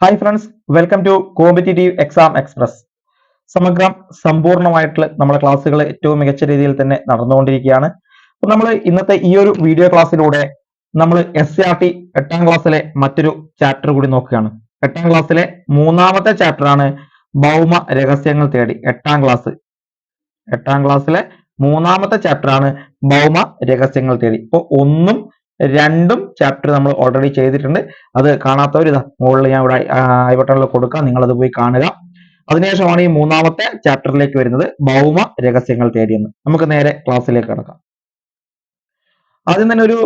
Hi friends welcome to competitive exam express സമഗ്രം സമ്പൂർണമായിട്ടുള്ള നമ്മുടെ ക്ലാസ്സുകൾ ഏറ്റവും മികച്ച രീതിയിൽ തന്നെ നടന്നുകൊണ്ടിരിക്കുകയാണ്. അപ്പൊ നമ്മൾ ഇന്നത്തെ ഈ ഒരു വീഡിയോ ക്ലാസ്സിലൂടെ നമ്മൾ എസ് ആർ ടി എട്ടാം ക്ലാസ്സിലെ മറ്റൊരു ചാപ്റ്റർ കൂടി നോക്കുകയാണ്. എട്ടാം ക്ലാസ്സിലെ മൂന്നാമത്തെ ചാപ്റ്റർ ആണ് ഭൗമ രഹസ്യങ്ങൾ തേടി എട്ടാം ക്ലാസ് എട്ടാം ക്ലാസ്സിലെ മൂന്നാമത്തെ ചാപ്റ്റർ ആണ് ഭൗമ രഹസ്യങ്ങൾ തേടി. ഇപ്പൊ ഒന്നും രണ്ടും ചാപ്റ്റർ നമ്മൾ ഓൾറെഡി ചെയ്തിട്ടുണ്ട്. അത് കാണാത്തവർ ഇതാ മുകളിൽ ഞാൻ ഇവിടെ ഐ ബട്ടണിൽ കൊടുക്കാം. നിങ്ങൾ അത് പോയി കാണുക. അതിനുശേഷമാണ് ഈ മൂന്നാമത്തെ ചാപ്റ്ററിലേക്ക് വരുന്നത്. ഭൗമ രഹസ്യങ്ങൾ തേടിയെന്ന് നമുക്ക് നേരെ ക്ലാസ്സിലേക്ക് കടക്കാം. ആദ്യം തന്നെ ഒരു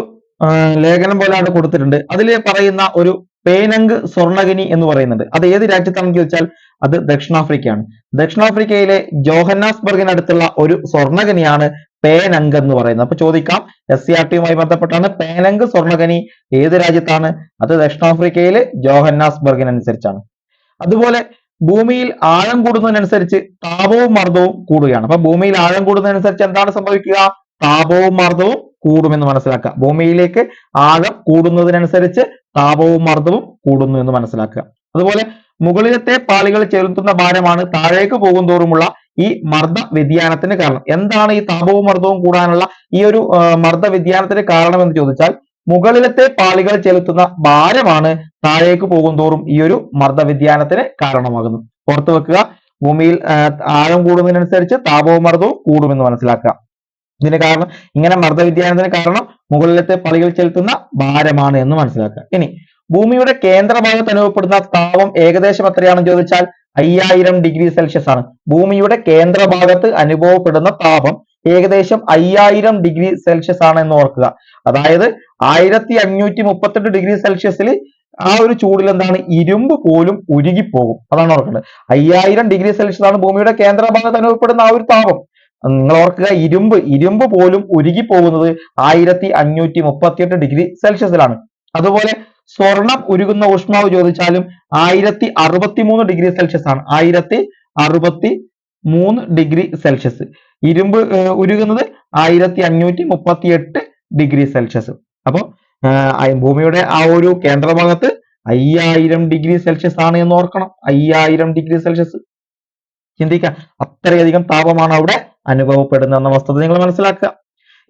ലേഖനം ലേഖനം പോലെയാണ് കൊടുത്തിട്ടുണ്ട്. അതിൽ പറയുന്ന ഒരു പേനങ്ക് സ്വർണഗിനി എന്ന് പറയുന്നുണ്ട്. അത് ഏത് രാജ്യത്താണെന്ന് ചോദിച്ചാൽ അത് ദക്ഷിണാഫ്രിക്കയാണ്. ദക്ഷിണാഫ്രിക്കയിലെ ജോഹന്നാസ്ബർഗിനടുത്തുള്ള ഒരു സ്വർണഗനിയാണ് പേനങ്ക് എന്ന് പറയുന്നത്. അപ്പൊ ചോദിക്കാം എസ് സി ആർ ടിയുമായി ബന്ധപ്പെട്ടാണ് പേനങ്ക് സ്വർണഖനി ഏത് രാജ്യത്താണ്? അത് ദക്ഷിണാഫ്രിക്കയിലെ ജോഹന്നാസ്ബർഗിനനുസരിച്ചാണ് അതുപോലെ ഭൂമിയിൽ ആഴം കൂടുന്നതിനനുസരിച്ച് താപവും മർദ്ദവും കൂടുകയാണ്. അപ്പൊ ഭൂമിയിൽ ആഴം കൂടുന്നതിനനുസരിച്ച് എന്താണ് സംഭവിക്കുക? താപവും മർദ്ദവും കൂടുമെന്ന് മനസ്സിലാക്കുക. ഭൂമിയിലേക്ക് ആഴം കൂടുന്നതിനനുസരിച്ച് താപവും മർദ്ദവും കൂടുന്നു എന്ന് മനസ്സിലാക്കുക. അതുപോലെ മുകളിലത്തെ പാളികൾ ചെലുത്തുന്ന ഭാരമാണ് താഴേക്ക് പോകുന്തോറുമുള്ള ഈ മർദ്ദ വ്യതിയാനത്തിന് കാരണം. എന്താണ് ഈ താപവും മർദ്ദവും കൂടാനുള്ള ഈ ഒരു മർദ്ദ വ്യതിയാനത്തിന് കാരണം എന്ന് ചോദിച്ചാൽ മുകളിലത്തെ പാളികൾ ചെലുത്തുന്ന ഭാരമാണ് താഴേക്ക് പോകുന്തോറും ഈ ഒരു മർദ്ദ വ്യതിയാനത്തിന് കാരണമാകുന്നത്. ഓർത്തു വെക്കുക ഭൂമിയിൽ ആഴം കൂടുന്നതിനനുസരിച്ച് താപവും മർദ്ദവും കൂടുമെന്ന് മനസ്സിലാക്കുക. ഇതിന് കാരണം ഇങ്ങനെ മർദ്ദ വ്യതിയാനത്തിന് കാരണം മുകളിലത്തെ പാളികൾ ചെലുത്തുന്ന ഭാരമാണ് എന്ന് മനസ്സിലാക്കുക. ഇനി ഭൂമിയുടെ കേന്ദ്രഭാഗത്ത് അനുഭവപ്പെടുന്ന താപം ഏകദേശം എത്രയാണെന്ന് ചോദിച്ചാൽ അയ്യായിരം ഡിഗ്രി സെൽഷ്യസ് ആണ്. ഭൂമിയുടെ കേന്ദ്രഭാഗത്ത് അനുഭവപ്പെടുന്ന താപം ഏകദേശം അയ്യായിരം ഡിഗ്രി സെൽഷ്യസ് ആണ് എന്ന് ഓർക്കുക. അതായത് ആയിരത്തി അഞ്ഞൂറ്റി മുപ്പത്തെട്ട് ഡിഗ്രി സെൽഷ്യസിൽ ആ ഒരു ചൂടിൽ എന്താണ്? ഇരുമ്പ് പോലും ഉരുകിപ്പോകും. അതാണ് ഓർക്കേണ്ടത്. അയ്യായിരം ഡിഗ്രി സെൽഷ്യസ് ആണ് ഭൂമിയുടെ കേന്ദ്രഭാഗത്ത് അനുഭവപ്പെടുന്ന ആ ഒരു താപം. നിങ്ങൾ ഓർക്കുക ഇരുമ്പ് ഇരുമ്പ് പോലും ഉരുകി പോകുന്നത് ആയിരത്തി അഞ്ഞൂറ്റി മുപ്പത്തിയെട്ട് ഡിഗ്രി സെൽഷ്യസിലാണ് അതുപോലെ സ്വർണം ഉരുകുന്ന ഊഷ്മാവ് ചോദിച്ചാലും ആയിരത്തി അറുപത്തി മൂന്ന് ഡിഗ്രി സെൽഷ്യസ് ആണ്. ആയിരത്തി അറുപത്തി മൂന്ന് ഡിഗ്രി സെൽഷ്യസ് ഇരുമ്പ് ഉരുകുന്നത് ആയിരത്തി അഞ്ഞൂറ്റി മുപ്പത്തി എട്ട് ഡിഗ്രി സെൽഷ്യസ് അപ്പോൾ ഭൂമിയുടെ ആ ഒരു കേന്ദ്രഭാഗത്ത് അയ്യായിരം ഡിഗ്രി സെൽഷ്യസ് ആണ് എന്ന് ഓർക്കണം. അയ്യായിരം ഡിഗ്രി സെൽഷ്യസ് ചിന്തിക്കുക അത്രയധികം താപമാണ് അവിടെ അനുഭവപ്പെടുന്ന എന്ന വസ്തുത നിങ്ങൾ മനസ്സിലാക്കുക.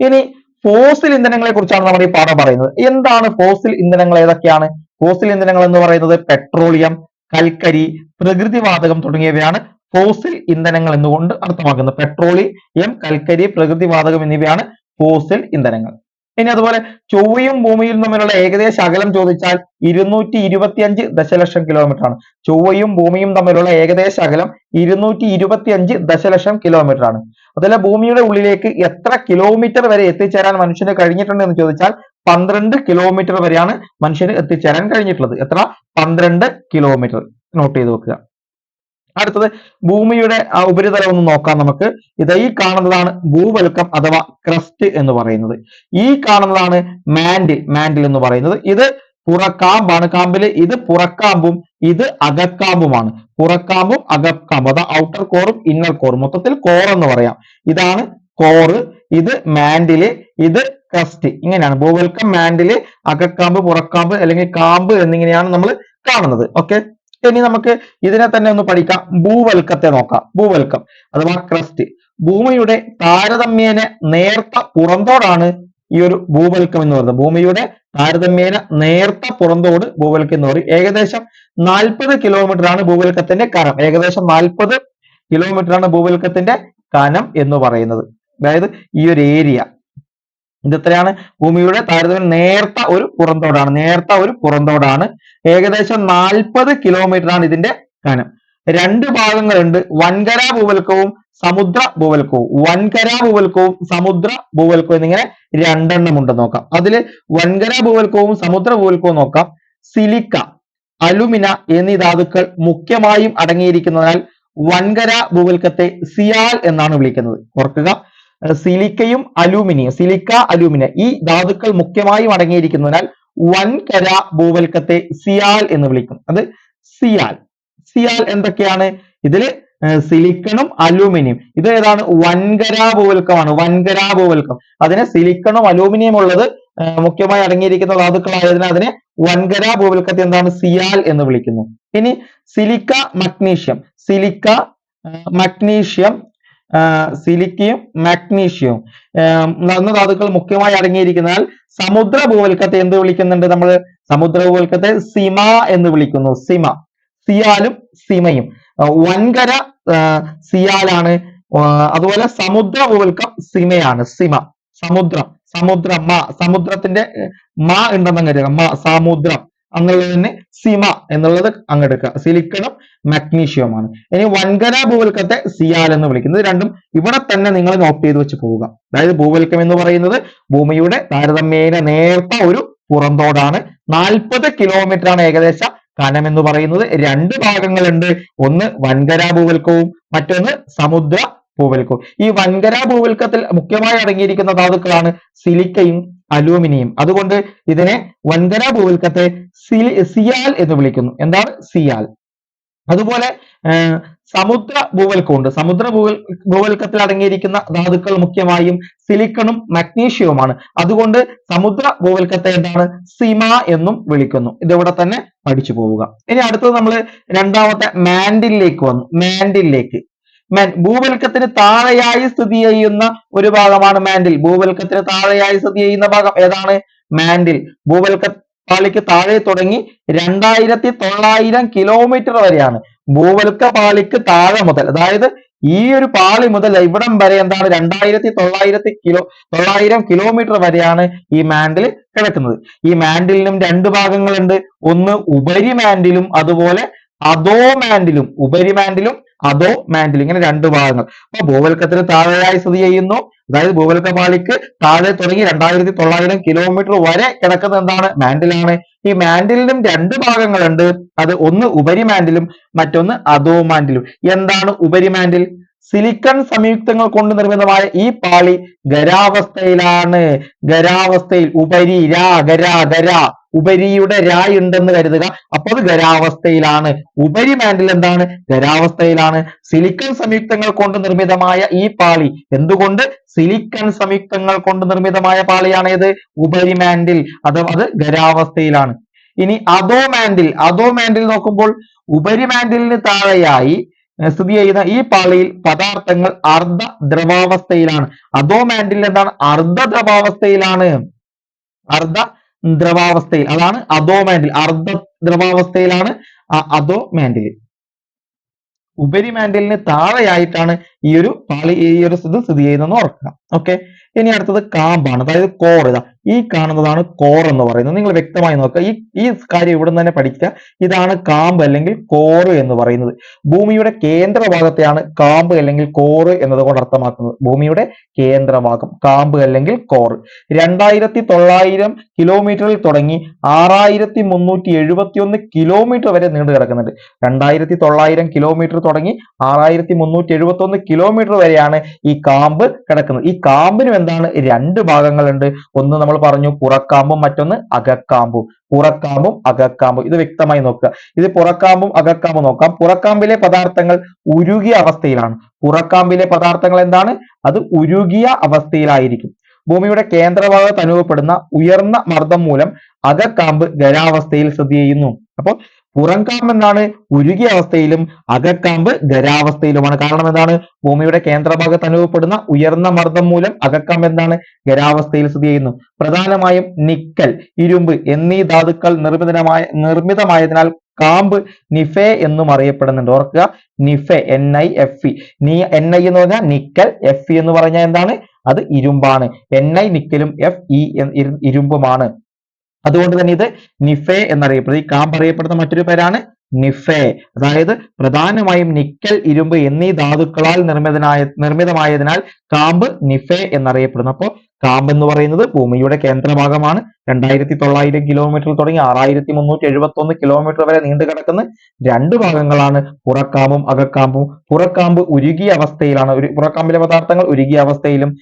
ഇനി ഫോസിൽ ഇന്ധനങ്ങളെ കുറിച്ചാണ് നമ്മൾ ഈ പാഠം പറയുന്നത്. എന്താണ് ഫോസിൽ ഇന്ധനങ്ങൾ ഏതൊക്കെയാണ്? ഫോസിൽ ഇന്ധനങ്ങൾ എന്ന് പറയുന്നത് പെട്രോളിയം കൽക്കരി പ്രകൃതിവാതകം തുടങ്ങിയവയാണ് ഫോസിൽ ഇന്ധനങ്ങൾ എന്നുകൊണ്ട് അർത്ഥമാക്കുന്നത്. പെട്രോളിയം കൽക്കരി പ്രകൃതിവാതകം എന്നിവയാണ് ഫോസിൽ ഇന്ധനങ്ങൾ. ഇനി അതുപോലെ ചൊവ്വയും ഭൂമിയും തമ്മിലുള്ള ഏകദേശ അകലം ചോദിച്ചാൽ ഇരുന്നൂറ്റി ഇരുപത്തിയഞ്ച് ദശലക്ഷം കിലോമീറ്റർ ആണ്. ചൊവ്വയും ഭൂമിയും തമ്മിലുള്ള ഏകദേശ അകലം ഇരുന്നൂറ്റി ഇരുപത്തിയഞ്ച് ദശലക്ഷം കിലോമീറ്റർ ആണ്. അതുപോലെ ഭൂമിയുടെ ഉള്ളിലേക്ക് എത്ര കിലോമീറ്റർ വരെ എത്തിച്ചേരാൻ മനുഷ്യന് കഴിഞ്ഞിട്ടുണ്ട് എന്ന് ചോദിച്ചാൽ പന്ത്രണ്ട് കിലോമീറ്റർ വരെയാണ് മനുഷ്യന് എത്തിച്ചേരാൻ കഴിഞ്ഞിട്ടുള്ളത്. എത്ര? പന്ത്രണ്ട് കിലോമീറ്റർ നോട്ട് ചെയ്ത് വെക്കുക. അടുത്തത് ഭൂമിയുടെ ഉപരിതലം ഒന്ന് നോക്കാം നമുക്ക്. ഇത് ഈ കാണുന്നതാണ് ഭൂവൽക്കം അഥവാ ക്രസ്റ്റ് എന്ന് പറയുന്നത്. ഈ കാണുന്നതാണ് മാൻഡിൽ മാൻഡിൽ എന്ന് പറയുന്നത്. ഇത് പുറക്കാമ്പാണ്. കാമ്പിൽ ഇത് പുറക്കാമ്പും ഇത് അകക്കാമ്പുമാണ്. പുറക്കാമ്പും അകക്കാമ്പും. അതാ ഔട്ടർ കോറും ഇന്നർ കോറും മൊത്തത്തിൽ കോർ എന്ന് പറയാം. ഇതാണ് കോറ് ഇത് മാൻഡിൽ ഇത് ക്രസ്റ്റ് ഇങ്ങനെയാണ്. ഭൂവൽക്കം മാൻഡിൽ അകക്കാമ്പ് പുറക്കാമ്പ് അല്ലെങ്കിൽ കാമ്പ് എന്നിങ്ങനെയാണ് നമ്മൾ കാണുന്നത്. ഓക്കെ ഇനി നമുക്ക് ഇതിനെ തന്നെ ഒന്ന് പഠിക്കാം. ഭൂവൽക്കത്തെ നോക്കാം. ഭൂവൽക്കം അഥവാ ക്രസ്റ്റ് ഭൂമിയുടെ താരതമ്യേന നേർത്ത പുറന്തോടാണ് ഈ ഒരു ഭൂവൽക്കം എന്ന് പറയുന്നത്. ഭൂമിയുടെ താരതമ്യേന നേർത്ത പുറന്തോട് ഭൂവൽക്കം എന്ന് പറയും. ഏകദേശം നാൽപ്പത് കിലോമീറ്റർ ആണ് ഭൂവൽക്കത്തിന്റെ കനം. ഏകദേശം നാൽപ്പത് കിലോമീറ്റർ ആണ് ഭൂവൽക്കത്തിന്റെ കനം എന്ന് പറയുന്നത്. അതായത് ഈ ഒരു ഏരിയ ഇത് എത്രയാണ്? ഭൂമിയുടെ താരതമ്യം നേർത്ത ഒരു പുറന്തോടാണ്. നേർത്ത ഒരു പുറന്തോടാണ്. ഏകദേശം നാൽപ്പത് ആണ് ഇതിന്റെ കനം. രണ്ട് ഭാഗങ്ങളുണ്ട്. വൻകര ഭൂവൽക്കവും സമുദ്ര ഭൂവൽക്കവും. വൻകര ഭൂവൽക്കവും സമുദ്ര ഭൂവൽക്കവും എന്നിങ്ങനെ രണ്ടെണ്ണം ഉണ്ട്. നോക്കാം. അതിൽ വൻകര ഭൂവൽക്കവും സമുദ്ര ഭൂവൽക്കവും നോക്കാം. സിലിക്ക അലുമിന എന്നീ ധാതുക്കൾ മുഖ്യമായും അടങ്ങിയിരിക്കുന്നതിനാൽ വൻകര ഭൂവൽക്കത്തെ സിയാൽ എന്നാണ് വിളിക്കുന്നത്. ഓർക്കുക. സിലിക്കയും അലൂമിനിയം സിലിക്ക അലൂമിനിയം ഈ ധാതുക്കൾ മുഖ്യമായും അടങ്ങിയിരിക്കുന്നതിനാൽ വൻകര ഭൂവൽക്കത്തെ സിയാൽ എന്ന് വിളിക്കും. അത് സിയാൽ. സിയാൽ എന്തൊക്കെയാണ്? ഇതിൽ സിലിക്കണും അലൂമിനിയം. ഇത് ഏതാണ്? വൻകരാ ഭൂവൽക്കമാണ്. വൻകര ഭൂവൽക്കം. അതിന് സിലിക്കണും അലൂമിനിയം ഉള്ളത് മുഖ്യമായി അടങ്ങിയിരിക്കുന്ന ധാതുക്കളായതിനാൽ അതിനെ വൻകര ഭൂവൽക്കത്തെ എന്താണ്? സിയാൽ എന്ന് വിളിക്കുന്നു. ഇനി സിലിക്ക മഗ്നീഷ്യം. സിലിക്ക മഗ്നീഷ്യം സിലിക്കയും മാഗ്നീഷ്യവും. എന്ന ധാതുക്കൾ മുഖ്യമായി അടങ്ങിയിരിക്കുന്നതിനാൽ സമുദ്ര ഭൂവൽക്കത്തെ എന്ത് വിളിക്കുന്നുണ്ട് നമ്മൾ? സമുദ്ര ഭൂവൽക്കത്തെ സിമ എന്ന് വിളിക്കുന്നു. സിമ. സിയാലും സിമയും. വൻകര സിയാലാണ്. അതുപോലെ സമുദ്ര ഭൂവൽക്കം സിമയാണ്. സിമ. സമുദ്രം. സമുദ്രം. മ. സമുദ്രത്തിന്റെ മ ഉണ്ടെന്ന് കരുതുക. മ സമുദ്രം. എന്നുള്ളതിന് സിമ എന്നുള്ളത് അങ്ങെടുക്കുക. സിലിക്കണും മഗ്നീഷ്യവുമാണ് ഇനി വൻകര ഭൂവൽക്കത്തെ സിയാൽ എന്ന് വിളിക്കുന്നത് രണ്ടും ഇവിടെ തന്നെ നിങ്ങൾ നോട്ട് ചെയ്ത് വെച്ച് പോവുക. അതായത് ഭൂവൽക്കം എന്ന് പറയുന്നത് ഭൂമിയുടെ താരതമ്യേന നേർത്ത ഒരു പുറന്തോടാണ്. നാൽപ്പത് കിലോമീറ്റർ ആണ് ഏകദേശം കനം എന്ന് പറയുന്നത്. രണ്ട് ഭാഗങ്ങളുണ്ട്. ഒന്ന് വൻകര ഭൂവൽക്കവും മറ്റൊന്ന് സമുദ്ര ഭൂവൽക്കവും. ഈ വൻകര ഭൂവൽക്കത്തിൽ മുഖ്യമായി അടങ്ങിയിരിക്കുന്ന ധാതുക്കളാണ് സിലിക്കയും അലൂമിനിയം. അതുകൊണ്ട് ഇതിനെ വൻകര ഭൂവൽക്കത്തെ സിയാൽ എന്ന് വിളിക്കുന്നു. എന്താണ്? സിയാൽ. അതുപോലെ സമുദ്ര ഭൂവൽക്കമുണ്ട്. സമുദ്ര ഭൂവൽ ഭൂവൽക്കത്തിൽ അടങ്ങിയിരിക്കുന്ന ധാതുക്കൾ മുഖ്യമായും സിലിക്കണും മഗ്നീഷ്യവുമാണ്. അതുകൊണ്ട് സമുദ്ര ഭൂവൽക്കത്തെ എന്താണ്? സിമ എന്നും വിളിക്കുന്നു. ഇതിവിടെ തന്നെ പഠിച്ചു പോവുക. ഇനി അടുത്തത് നമ്മൾ രണ്ടാമത്തെ മാൻഡിലേക്ക് വന്നു. മാൻഡിലേക്ക് മാൻ ഭൂവൽക്കത്തിന് താഴെയായി സ്ഥിതി ചെയ്യുന്ന ഒരു ഭാഗമാണ് മാൻഡിൽ ഭൂവൽക്കത്തിന് താഴെയായി സ്ഥിതി ചെയ്യുന്ന ഭാഗം ഏതാണ്? മാൻഡിൽ ഭൂവൽക്ക പാളിക്ക് താഴെ തുടങ്ങി രണ്ടായിരത്തി തൊള്ളായിരം കിലോമീറ്റർ വരെയാണ്. ഭൂവൽക്ക പാളിക്ക് താഴെ മുതൽ അതായത് ഈ ഒരു പാളി മുതൽ ഇവിടം വരെ എന്താണ്? രണ്ടായിരത്തി തൊള്ളായിരത്തി കിലോ തൊള്ളായിരം കിലോമീറ്റർ വരെയാണ് ഈ മാൻഡിൽ കിടക്കുന്നത്. ഈ മാൻഡിലിനും രണ്ട് ഭാഗങ്ങളുണ്ട്. ഒന്ന് ഉപരി മാൻഡിലും അതുപോലെ അധോ മാൻഡിലും ഉപരി മാൻഡിലും അധോ മാൻഡിലും ഇങ്ങനെ രണ്ട് ഭാഗങ്ങൾ. അപ്പൊ ഭൂവൽക്കത്തിന് താഴെയായി സ്ഥിതി ചെയ്യുന്നു. അതായത് ഭൂവൽക്ക പാളിക്ക് താഴെ തുടങ്ങി രണ്ടായിരത്തി തൊള്ളായിരം കിലോമീറ്റർ വരെ കിടക്കുന്നത് എന്താണ്? മാൻഡിലാണ് ഈ മാൻഡിലിനും രണ്ട് ഭാഗങ്ങളുണ്ട്. അത് ഒന്ന് ഉപരി മാൻഡിലും മറ്റൊന്ന് അധോ മാൻഡിലും എന്താണ് ഉപരി മാൻഡിൽ സിലിക്കൺ സംയുക്തങ്ങൾ കൊണ്ട് നിർമ്മിതമായ ഈ പാളി ഖരാവസ്ഥയിലാണ്. ഖരാവസ്ഥയിൽ ഉപരി രാ ഖര ഖര. ഉപരിയുടെ രാ ഉണ്ടെന്ന് കരുതുക. അപ്പൊ അത് ഖരാവസ്ഥയിലാണ്. ഉപരി മാൻഡിൽ എന്താണ്? ഖരാവസ്ഥയിലാണ്. സിലിക്കൺ സംയുക്തങ്ങൾ കൊണ്ട് നിർമ്മിതമായ ഈ പാളി എന്തുകൊണ്ട്? സിലിക്കൺ സംയുക്തങ്ങൾ കൊണ്ട് നിർമ്മിതമായ പാളിയാണ് ഏത് ഉപരി മാൻഡിൽ അത് അത് ഖരാവസ്ഥയിലാണ്. ഇനി അധോ മാൻഡിൽ അധോ മാൻഡിൽ നോക്കുമ്പോൾ ഉപരി മാൻഡിലിന് താഴെയായി സ്ഥിതി ചെയ്യുന്ന ഈ പാളിയിൽ പദാർത്ഥങ്ങൾ അർദ്ധ ദ്രവാവസ്ഥയിലാണ്. അധോ മാൻഡിൽ എന്താണ്? അർദ്ധ ദ്രവാവസ്ഥയിലാണ്. അർദ്ധ ദ്രവാവസ്ഥയിൽ. അതാണ് അധോ മാൻഡിൽ അർദ്ധ ദ്രവാവസ്ഥയിലാണ് അ- അധോ മാൻഡിൽ ഉപരി താഴെയായിട്ടാണ് ഈ ഒരു പാളി ഈ ഒരു ഇത് സ്ഥിതി ചെയ്യുന്നതെന്ന് ഓർക്കുക. ഓക്കെ ഇനി അടുത്തത് കാമ്പാണ്. അതായത് കോർ ഇതാ. ഈ കാണുന്നതാണ് കോർ എന്ന് പറയുന്നത്. നിങ്ങൾ വ്യക്തമായി നോക്കുക. ഈ ഈ കാര്യം ഇവിടെ തന്നെ പഠിക്കുക. ഇതാണ് കാമ്പ് അല്ലെങ്കിൽ കോറ് എന്ന് പറയുന്നത്. ഭൂമിയുടെ കേന്ദ്രഭാഗത്തെയാണ് കാമ്പ് അല്ലെങ്കിൽ കോറ് എന്നതുകൊണ്ട് അർത്ഥമാക്കുന്നത്. ഭൂമിയുടെ കേന്ദ്രഭാഗം കാമ്പ് അല്ലെങ്കിൽ കോറ് രണ്ടായിരത്തി തൊള്ളായിരം കിലോമീറ്ററിൽ തുടങ്ങി ആറായിരത്തി മുന്നൂറ്റി എഴുപത്തി ഒന്ന് കിലോമീറ്റർ വരെ നീണ്ടു കിടക്കുന്നുണ്ട്. രണ്ടായിരത്തി തൊള്ളായിരം കിലോമീറ്റർ തുടങ്ങി ആറായിരത്തി മുന്നൂറ്റി എഴുപത്തി ഒന്ന് കിലോമീറ്റർ വരെയാണ് ഈ കാമ്പ് കിടക്കുന്നത്. ഈ കാമ്പിനും എന്താണ്? രണ്ട് ഭാഗങ്ങളുണ്ട്. ഒന്ന് നമ്മൾ പറഞ്ഞു പുറക്കാമ്പും മറ്റൊന്ന് അകക്കാമ്പും. പുറക്കാമ്പും അകക്കാമ്പും. ഇത് വ്യക്തമായി നോക്കുക. ഇത് പുറക്കാമ്പും അകക്കാമ്പും നോക്കാം. പുറക്കാമ്പിലെ പദാർത്ഥങ്ങൾ ഉരുകിയ അവസ്ഥയിലാണ്. പുറക്കാമ്പിലെ പദാർത്ഥങ്ങൾ എന്താണ്? അത് ഉരുകിയ അവസ്ഥയിലായിരിക്കും. ഭൂമിയുടെ കേന്ദ്രഭാഗത്ത് അനുഭവപ്പെടുന്ന ഉയർന്ന മർദ്ദം മൂലം അകക്കാമ്പ് ഖരാവസ്ഥയിൽ സ്ഥിതി ചെയ്യുന്നു. അപ്പോൾ പുറംകാമ്പ് എന്താണ് ഉരുകിയ അവസ്ഥയിലും അകക്കാമ്പ് ഖരാവസ്ഥയിലുമാണ് കാരണം എന്താണ്? ഭൂമിയുടെ കേന്ദ്രഭാഗത്ത് അനുഭവപ്പെടുന്ന ഉയർന്ന മർദ്ദം മൂലം അകക്കാമ്പ് എന്താണ്? ഖരാവസ്ഥയിൽ സ്ഥിതി ചെയ്യുന്നു. പ്രധാനമായും നിക്കൽ ഇരുമ്പ് എന്നീ ധാതുക്കൾ നിർമ്മിതമായ നിർമ്മിതമായതിനാൽ കാമ്പ് നിഫെ എന്നും അറിയപ്പെടുന്നുണ്ട്. ഓർക്കുക nife N I F E നീ എൻ ഐ എന്ന് പറഞ്ഞാൽ നിക്കൽ എഫ് ഇ എന്ന് പറഞ്ഞാൽ എന്താണ്? അത് ഇരുമ്പാണ്. എൻ ഐ നിക്കലും എഫ് ഇ ഇരുമ്പുമാണ്. അതുകൊണ്ട് തന്നെ ഇത് നിഫെ എന്നറിയപ്പെടുന്നത് ഈ കാമ്പ് അറിയപ്പെടുന്ന മറ്റൊരു പേരാണ് നിഫെ. അതായത് പ്രധാനമായും നിക്കൽ ഇരുമ്പ് എന്നീ ധാതുക്കളാൽ നിർമ്മിതനായ നിർമ്മിതമായതിനാൽ കാമ്പ് നിഫെ എന്നറിയപ്പെടുന്നു. അപ്പോൾ കാമ്പ് എന്ന് പറയുന്നത് ഭൂമിയുടെ കേന്ദ്രഭാഗമാണ്. രണ്ടായിരത്തി തൊള്ളായിരം കിലോമീറ്റർ തുടങ്ങി ആറായിരത്തി മുന്നൂറ്റി എഴുപത്തി ഒന്ന് കിലോമീറ്റർ വരെ നീണ്ടു കിടക്കുന്ന രണ്ട് ഭാഗങ്ങളാണ് പുറക്കാമ്പും അകക്കാമ്പും. പുറക്കാമ്പ് ഉരുകിയ അവസ്ഥയിലാണ് ഒരു പുറക്കാമ്പിലെ പദാർത്ഥങ്ങൾ ഉരുകിയ അവസ്ഥയിലും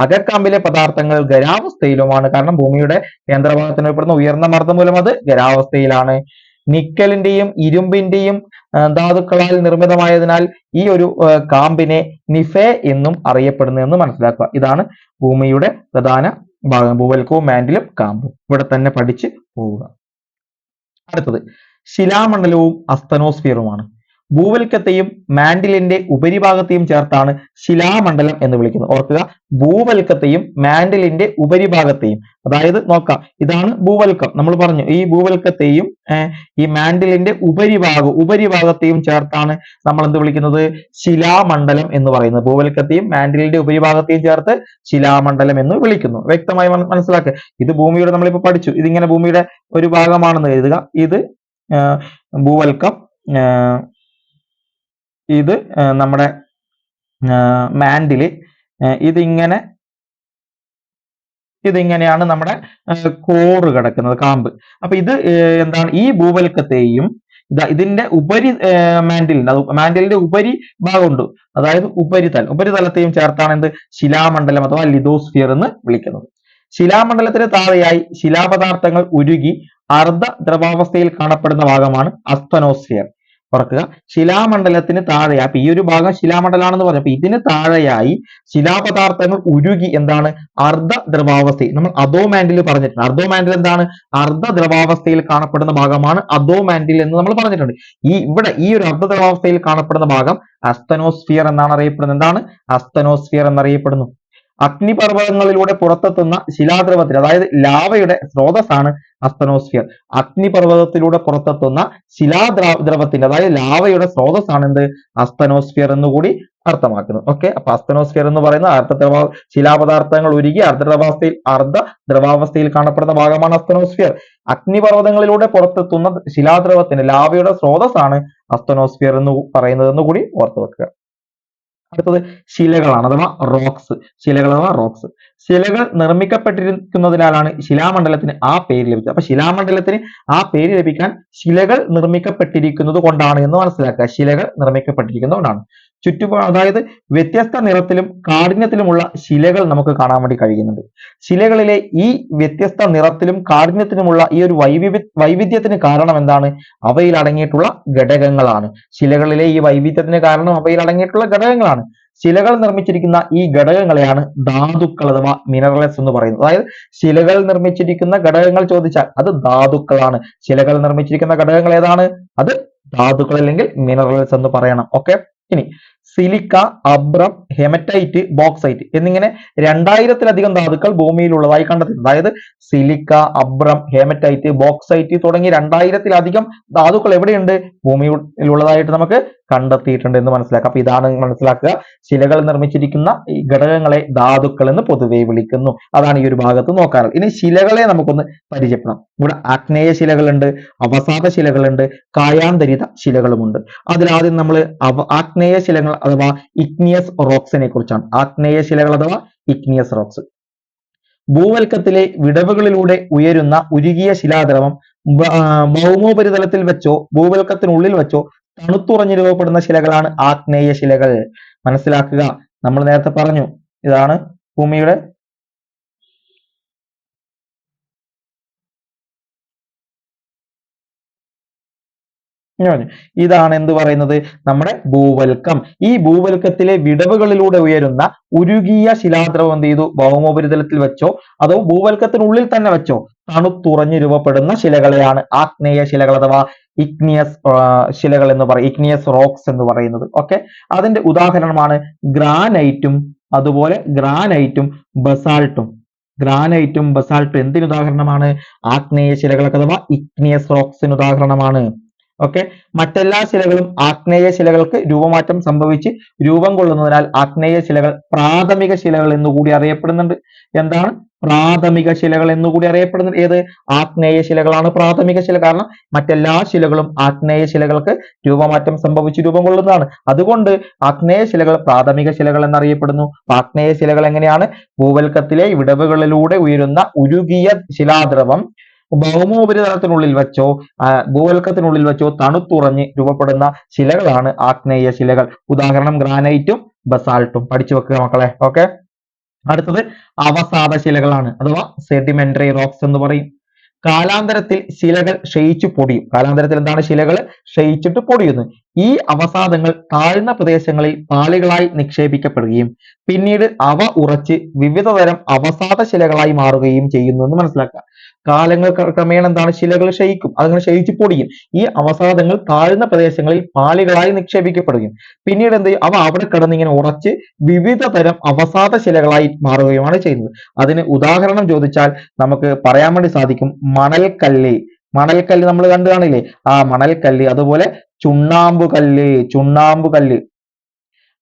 അകക്കാമ്പിലെ പദാർത്ഥങ്ങൾ ഖരാവസ്ഥയിലുമാണ് കാരണം ഭൂമിയുടെ കേന്ദ്രഭാഗത്തിന് ഉയർന്ന മർദ്ദം മൂലം അത് ഖരാവസ്ഥയിലാണ് നിക്കലിന്റെയും ഇരുമ്പിന്റെയും ധാതുക്കളാൽ നിർമ്മിതമായതിനാൽ ഈ ഒരു കാമ്പിനെ നിഫെ എന്നും അറിയപ്പെടുന്നു എന്ന് മനസ്സിലാക്കുക. ഇതാണ് ഭൂമിയുടെ പ്രധാന ഭാഗം. ഭൂവൽക്കവും മാൻഡിലും കാമ്പും. ഇവിടെ തന്നെ പഠിച്ച് പോവുക. അടുത്തത് ശിലാമണ്ഡലവും അസ്തനോസ്ഫിയറുമാണ്. ഭൂവൽക്കത്തെയും മാൻഡിലിന്റെ ഉപരിഭാഗത്തെയും ചേർത്താണ് ശിലാമണ്ഡലം എന്ന് വിളിക്കുന്നത്. ഓർക്കുക ഭൂവൽക്കത്തെയും മാൻഡിലിന്റെ ഉപരിഭാഗത്തെയും. അതായത് നോക്കാം ഇതാണ് ഭൂവൽക്കം. നമ്മൾ പറഞ്ഞു ഈ ഭൂവൽക്കത്തെയും ഈ മാൻഡിലിന്റെ ഉപരിഭാഗം ഉപരിഭാഗത്തെയും ചേർത്താണ് നമ്മൾ എന്ത് വിളിക്കുന്നത്? ശിലാമണ്ഡലം എന്ന് പറയുന്നത്. ഭൂവൽക്കത്തെയും മാൻഡിലിന്റെ ഉപരിഭാഗത്തെയും ചേർത്ത് ശിലാമണ്ഡലം എന്ന് വിളിക്കുന്നു. വ്യക്തമായി മനസ്സിലാക്കുക ഇത് ഭൂമിയുടെ നമ്മളിപ്പോ പഠിച്ചു. ഇതിങ്ങനെ ഭൂമിയുടെ ഒരു ഭാഗമാണെന്ന് കരുതുക. ഇത് ഭൂവൽക്കം ഇത് നമ്മുടെ മാൻഡിൽ ഇതിങ്ങനെ ഇതിങ്ങനെയാണ് നമ്മുടെ കോറ് കിടക്കുന്നത് കാമ്പ്. അപ്പൊ ഇത് എന്താണ് ഈ ഭൂവൽക്കത്തെയും ഇതിന്റെ ഉപരി മാൻഡിലുണ്ട് അത് മാൻഡിലിന്റെ ഉപരി ഭാഗമുണ്ട്. അതായത് ഉപരിതലം. ഉപരിതലത്തെയും ചേർത്താണ് എന്ത്? ശിലാമണ്ഡലം അഥവാ ലിതോസ്ഫിയർ എന്ന് വിളിക്കുന്നത്. ശിലാമണ്ഡലത്തിന് താഴെയായി ശിലാപദാർത്ഥങ്ങൾ ഉരുകി അർദ്ധ ദ്രവാവസ്ഥയിൽ കാണപ്പെടുന്ന ഭാഗമാണ് അസ്തനോസ്ഫിയർ. ഓർക്കുക ശിലാമണ്ഡലത്തിന് താഴെയായി. അപ്പൊ ഈ ഒരു ഭാഗം ശിലാമണ്ഡലാണെന്ന് പറഞ്ഞു. അപ്പൊ ഇതിന് താഴെയായി ശിലാപദാർത്ഥങ്ങൾ ഉരുകി എന്താണ്? അർദ്ധ ദ്രവാവസ്ഥയിൽ നമ്മൾ അധോ മാൻഡിൽ പറഞ്ഞിട്ടുണ്ട്. അർദ്ധോ മാൻഡിൽ എന്താണ്? അർദ്ധ ദ്രവാവസ്ഥയിൽ കാണപ്പെടുന്ന ഭാഗമാണ് അധോ മാൻഡിൽ എന്ന് നമ്മൾ പറഞ്ഞിട്ടുണ്ട്. ഈ ഇവിടെ ഈ ഒരു അർദ്ധ ദ്രവാവസ്ഥയിൽ കാണപ്പെടുന്ന ഭാഗം അസ്തനോസ്ഫിയർ എന്നാണ് അറിയപ്പെടുന്നത്. എന്താണ്? അസ്തനോസ്ഫിയർ എന്നറിയപ്പെടുന്നു. അഗ്നിപർവതങ്ങളിലൂടെ പുറത്തെത്തുന്ന ശിലാദ്രവത്തിന് അതായത് ലാവയുടെ സ്രോതസ്സാണ് അസ്തനോസ്ഫിയർ അഗ്നിപർവതത്തിലൂടെ പുറത്തെത്തുന്ന ശിലാദ്രവത്തിന്റെ അതായത് ലാവയുടെ സ്രോതസ്സാണ് എന്ത്? അസ്തനോസ്ഫിയർ എന്നുകൂടി അർത്ഥമാക്കുന്നത്. ഓക്കെ അപ്പൊ അസ്തനോസ്ഫിയർ എന്ന് പറയുന്ന അർദ്ധദ്രവ ശിലാപദാർത്ഥങ്ങൾ ഉരുകി അർദ്ധദ്രവാവസ്ഥയിൽ അർദ്ധ ദ്രവാവസ്ഥയിൽ കാണപ്പെടുന്ന ഭാഗമാണ് അസ്തനോസ്ഫിയർ അഗ്നിപർവതങ്ങളിലൂടെ പുറത്തെത്തുന്ന ശിലാദ്രവത്തിന്റെ ലാവയുടെ സ്രോതസ്സാണ് അസ്തനോസ്ഫിയർ എന്ന് പറയുന്നത് കൂടി ഓർത്തു വെക്കുക. അടുത്തത് ശിലകളാണ് അഥവാ റോക്സ് ശിലകൾ അഥവാ റോക്സ് ശിലകൾ നിർമ്മിക്കപ്പെട്ടിരിക്കുന്നതിനാലാണ് ശിലാമണ്ഡലത്തിന് ആ പേര് ലഭിച്ചത്. അപ്പൊ ശിലാമണ്ഡലത്തിന് ആ പേര് ലഭിക്കാൻ ശിലകൾ നിർമ്മിക്കപ്പെട്ടിരിക്കുന്നത് കൊണ്ടാണ് എന്ന് മനസ്സിലാക്കുക. ശിലകൾ നിർമ്മിക്കപ്പെട്ടിരിക്കുന്നതുകൊണ്ടാണ് ചുറ്റുപാട് അതായത് വ്യത്യസ്ത നിറത്തിലും കാഠിന്യത്തിലുമുള്ള ശിലകൾ നമുക്ക് കാണാൻ വേണ്ടി കഴിയുന്നുണ്ട്. ശിലകളിലെ ഈ വ്യത്യസ്ത നിറത്തിലും കാഠിന്യത്തിലുമുള്ള ഈ ഒരു വൈവിധ്യ വൈവിധ്യത്തിന് കാരണം എന്താണ്? അവയിൽ അടങ്ങിയിട്ടുള്ള ഘടകങ്ങളാണ്. ശിലകളിലെ ഈ വൈവിധ്യത്തിന് കാരണം അവയിൽ അടങ്ങിയിട്ടുള്ള ഘടകങ്ങളാണ്. ശിലകൾ നിർമ്മിച്ചിരിക്കുന്ന ഈ ഘടകങ്ങളെയാണ് ധാതുക്കൾ അഥവാ മിനറൽസ് എന്ന് പറയുന്നത്. അതായത് ശിലകൾ നിർമ്മിച്ചിരിക്കുന്ന ഘടകങ്ങൾ ചോദിച്ചാൽ അത് ധാതുക്കളാണ്. ശിലകൾ നിർമ്മിച്ചിരിക്കുന്ന ഘടകങ്ങൾ ഏതാണ്? അത് ധാതുക്കൾ അല്ലെങ്കിൽ മിനറൽസ് എന്ന് പറയണം. ഓക്കെ ഇനി സിലിക്ക അബ്രം ഹെമറ്റൈറ്റ് ബോക്സൈറ്റ് എന്നിങ്ങനെ രണ്ടായിരത്തിലധികം ധാതുക്കൾ ഭൂമിയിലുള്ളതായി കണ്ടെത്തി അതായത് സിലിക്ക അബ്രം ഹെമറ്റൈറ്റ് ബോക്സൈറ്റ് തുടങ്ങി രണ്ടായിരത്തിലധികം ധാതുക്കൾ എവിടെയുണ്ട്? ഭൂമിയിലുള്ളതായിട്ട് നമുക്ക് കണ്ടെത്തിയിട്ടുണ്ട് എന്ന് മനസ്സിലാക്കുക. അപ്പൊ ഇതാണ് മനസ്സിലാക്കുക. ശിലകൾ നിർമ്മിച്ചിരിക്കുന്ന ഈ ഘടകങ്ങളെ ധാതുക്കൾ എന്ന് പൊതുവെ വിളിക്കുന്നു. അതാണ് ഈ ഒരു ഭാഗത്ത് നോക്കാറുള്ളത് ഇനി ശിലകളെ നമുക്കൊന്ന് പരിചയപ്പെടാം. ഇവിടെ ആഗ്നേയ ശിലകളുണ്ട് അവസാദ ശിലകളുണ്ട് കായാന്തരിത ശിലകളുമുണ്ട്. അതിലാദ്യം നമ്മൾ അവ ആഗ്നേയ ശിലകൾ അഥവാ ഇഗ്നിയസ് റോക്സിനെ കുറിച്ചാണ്. ആഗ്നേയ ശിലകൾ അഥവാ ഇഗ്നിയസ് റോക്സ്. ഭൂവൽക്കത്തിലെ വിടവുകളിലൂടെ ഉയരുന്ന ഉരുകിയ ശിലാദ്രവം ഭൗമോപരിതലത്തിൽ വെച്ചോ ഭൂവൽക്കത്തിനുള്ളിൽ വെച്ചോ തണുത്തുറഞ്ഞു രൂപപ്പെടുന്ന ശിലകളാണ് ആഗ്നേയ ശിലകൾ. മനസ്സിലാക്കുക. നമ്മൾ നേരത്തെ പറഞ്ഞു ഇതാണ് ഭൂമിയുടെ പറഞ്ഞു. ഇതാണ് എന്ത് പറയുന്നത്? നമ്മുടെ ഭൂവൽക്കം. ഈ ഭൂവൽക്കത്തിലെ വിടവുകളിലൂടെ ഉയരുന്ന ഉരുകിയ ശിലാദ്രവം എന്ത് ചെയ്തു? ഭൗമോപരിതലത്തിൽ വെച്ചോ? അതോ ഭൂവൽക്കത്തിനുള്ളിൽ തന്നെ വെച്ചോ? തണുത്തുറഞ്ഞു രൂപപ്പെടുന്ന ശിലകളെയാണ് ആഗ്നേയ ശിലകൾ അഥവാ ഇഗ്നിയസ് ശിലകൾ എന്ന് പറയും ഇഗ്നിയസ് റോക്സ് എന്ന് പറയുന്നത്. ഓക്കെ? അതിന്റെ ഉദാഹരണമാണ് ഗ്രാനൈറ്റും അതുപോലെ ഗ്രാനൈറ്റും ബസാൾട്ടും. ഗ്രാനൈറ്റും ബസാൾട്ടും എന്തിന് ഉദാഹരണമാണ്? ആഗ്നേയ ശിലകൾക്ക് അഥവാ ഇഗ്നിയസ് റോക്സിന് ഉദാഹരണമാണ്. ഓക്കെ മറ്റെല്ലാ ശിലകളും ആഗ്നേയ ശിലകൾക്ക് രൂപമാറ്റം സംഭവിച്ച് രൂപം കൊള്ളുന്നതിനാൽ ആഗ്നേയ ശിലകൾ പ്രാഥമിക ശിലകൾ എന്നുകൂടി അറിയപ്പെടുന്നുണ്ട്. എന്താണ്? പ്രാഥമിക ശിലകൾ എന്നുകൂടി അറിയപ്പെടുന്നത് ഏത്? ആഗ്നേയ ശിലകളാണ് പ്രാഥമിക ശില. കാരണം മറ്റെല്ലാ ശിലകളും ആഗ്നേയ ശിലകൾക്ക് രൂപമാറ്റം സംഭവിച്ച് രൂപം കൊള്ളുന്നതാണ്. അതുകൊണ്ട് ആഗ്നേയ ശിലകൾ പ്രാഥമിക ശിലകൾ എന്നറിയപ്പെടുന്നു. ആഗ്നേയ ശിലകൾ എങ്ങനെയാണ്? ഭൂവൽക്കത്തിലെ വിടവുകളിലൂടെ ഉയരുന്ന ഉരുകിയ ശിലാദ്രവം ഭൗമോപരിതലത്തിനുള്ളിൽ വെച്ചോ ഭൂവൽക്കത്തിനുള്ളിൽ വെച്ചോ തണുത്തുറഞ്ഞ് രൂപപ്പെടുന്ന ശിലകളാണ് ആഗ്നേയ ശിലകൾ. ഉദാഹരണം ഗ്രാനൈറ്റും ബസാൾട്ടും. പഠിച്ചു വെക്കുക മക്കളെ. ഓക്കെ? അടുത്തത് അവസാദ ശിലകളാണ്. അഥവാ സെഡിമെന്ററി റോക്സ് എന്ന് പറയും. കാലാന്തരത്തിൽ ശിലകൾ ക്ഷയിച്ചു പൊടിയും. കാലാന്തരത്തിൽ എന്താണ് ശിലകൾ? ക്ഷയിച്ചിട്ട് പൊടിയുന്നു. ഈ അവസാദങ്ങൾ താഴ്ന്ന പ്രദേശങ്ങളിൽ പാളികളായി നിക്ഷേപിക്കപ്പെടുകയും പിന്നീട് അവ ഉറച്ച് വിവിധ തരം അവസാദ ശിലകളായി മാറുകയും ചെയ്യുന്നു എന്ന് മനസ്സിലാക്കുക. കാലങ്ങൾ ക്ര- ക്രമേണ എന്താണ് ശിലകൾ ക്ഷയിക്കും. അതങ്ങനെ ക്ഷയിച്ചു പൊടിയും. ഈ അവസാദങ്ങൾ താഴ്ന്ന പ്രദേശങ്ങളിൽ പാളികളായി നിക്ഷേപിക്കപ്പെടുകയും. പിന്നീട് എന്ത് ചെയ്യും? അവ അവിടെ കിടന്ന് ഇങ്ങനെ ഉറച്ച് വിവിധ തരം അവസാദ ശിലകളായി മാറുകയുമാണ് ചെയ്യുന്നത്. അതിന് ഉദാഹരണം ചോദിച്ചാൽ നമുക്ക് പറയാൻ വേണ്ടി സാധിക്കും മണൽക്കല്ല്. മണൽക്കല്ല് നമ്മൾ കണ്ടു കാണില്ലേ? ആ മണൽക്കല്ല്. അതുപോലെ ചുണ്ണാമ്പുകല്ല്. കല്ല് ചുണ്ണാമ്പു കല്ല്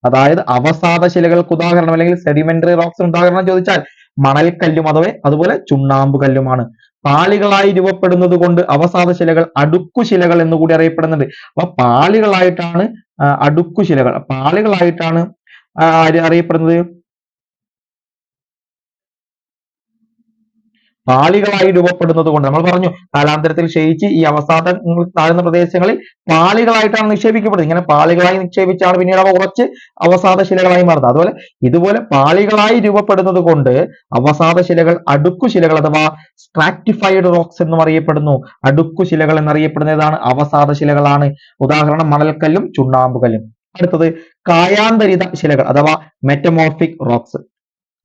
അതായത് അവസാദ ശിലകൾക്ക് ഉദാഹരണം അല്ലെങ്കിൽ സെഡിമെന്ററി റോക്സ് ഉദാഹരണം ചോദിച്ചാൽ മണൽക്കല്ലും അഥവാ അതുപോലെ ചുണ്ണാമ്പ് കല്ലുമാണ് പാളികളായി രൂപപ്പെടുന്നത് കൊണ്ട് അവസാദ ശിലകൾ അടുക്കു ശിലകൾ എന്ന് കൂടി അറിയപ്പെടുന്നുണ്ട്. അപ്പൊ പാളികളായിട്ടാണ് അടുക്കുശിലകൾ അടുക്കു ശിലകൾ. പാളികളായിട്ടാണ് അറിയപ്പെടുന്നത്. പാളികളായി രൂപപ്പെടുന്നത് കൊണ്ട് നമ്മൾ പറഞ്ഞു കാലാന്തരത്തിൽ ക്ഷയിച്ച് ഈ അവസാദങ്ങൾ താഴ്ന്ന പ്രദേശങ്ങളിൽ പാളികളായിട്ടാണ് നിക്ഷേപിക്കപ്പെടുന്നത്. ഇങ്ങനെ പാളികളായി നിക്ഷേപിച്ചാണ് പിന്നീട് അവ കുറച്ച് അവസാദ ശിലകളായി മാറുന്നത്. അതുപോലെ ഇതുപോലെ പാളികളായി രൂപപ്പെടുന്നത് കൊണ്ട് അവസാദ ശിലകൾ അടുക്കു ശിലകൾ അഥവാ സ്ട്രാറ്റിഫൈഡ് റോക്സ് എന്നും അറിയപ്പെടുന്നു. അടുക്കു ശിലകൾ എന്നറിയപ്പെടുന്നതാണ് അവസാദ ശിലകളാണ്. ഉദാഹരണം മണൽക്കല്ലും ചുണ്ണാമ്പുകല്ലും. അടുത്തത് കായാന്തരിത ശിലകൾ അഥവാ മെറ്റമോർഫിക് റോക്സ്